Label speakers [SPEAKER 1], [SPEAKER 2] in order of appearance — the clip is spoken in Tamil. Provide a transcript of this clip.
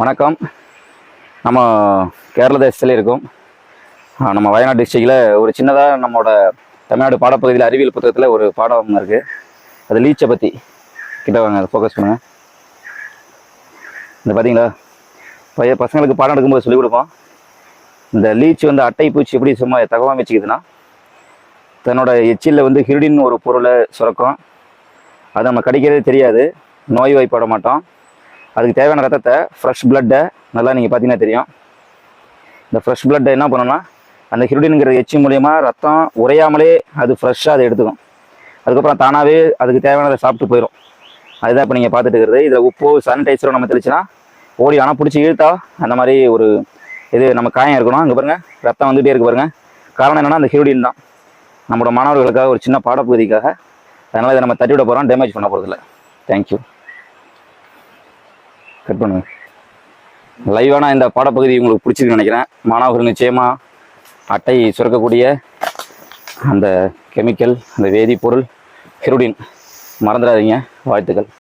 [SPEAKER 1] வணக்கம். நம்ம கேரள தேசத்தில் இருக்கோம். நம்ம வயநாடு டிஸ்ட்ரிக்டில் ஒரு சின்னதாக நம்மளோட தமிழ்நாடு பாடப்பகுதியில் அறிவியல் புத்தகத்தில் ஒரு பாடம் இருக்குது அது லீச்சை பற்றி கிட்ட வாங்க அதை ஃபோக்கஸ் பண்ணுங்கள் இந்த பார்த்தீங்களா பைய பசங்களுக்கு பாடம் எடுக்கும்போது சொல்லிக் கொடுப்போம். இந்த லீச் வந்து அட்டை பூச்சி எப்படி சும்மா தகவல் வச்சுக்குதுன்னா தன்னோட எச்சிலில் வந்து ஹிருடின்னு ஒரு பொருளை சுரக்கும். அது நம்ம கடிக்கிறதே தெரியாது. நோய் வாய்ப்பட மாட்டோம். அதுக்கு தேவையான ரத்தத்தை ஃப்ரெஷ் பிளட்டை நல்லா நீங்கள் பார்த்தீங்கன்னா தெரியும். இந்த ஃப்ரெஷ் பிளட்டை என்ன பண்ணணும்னா அந்த ஹிருடினுங்கிற எச்சி மூலியமாக ரத்தம் உறையாமலே அது ஃப்ரெஷ்ஷாக அதை எடுத்துக்கும். அதுக்கப்புறம் தானாகவே அதுக்கு தேவையானதை சாப்பிட்டு போயிடும் அதுதான் இப்போ நீங்கள் பார்த்துட்டு இருக்கிறது. இதில் உப்போ சானிடைசரோ நம்ம தெளிச்சுன்னா ஓடி ஆனால் பிடிச்சி இழுத்தா அந்த மாதிரி ஒரு இது நம்ம காயம் இருக்கணும். அங்கே பாருங்கள் ரத்தம் வந்துகிட்டே இருக்கு பாருங்கள் காரணம் என்னென்னா அந்த ஹிருடின் தான். நம்மளோட மாணவர்களுக்காக ஒரு சின்ன பாடப்பகுதிக்காக அதனால் இதை நம்ம தட்டி விட போகிறோம் டேமேஜ் பண்ண போகிறதில்ல தேங்க்யூ கட் பண்ணுங்க. லைவான இந்த பாடப்பகுதி உங்களுக்கு பிடிச்சிருக்குன்னு நினைக்கிறேன். மாணவர்கள் நிச்சயமாக அட்டை சுரக்கக்கூடிய அந்த கெமிக்கல் அந்த வேதிப்பொருள் ஹெரோடின் மறந்துடாதீங்க. வாழ்த்துக்கள்.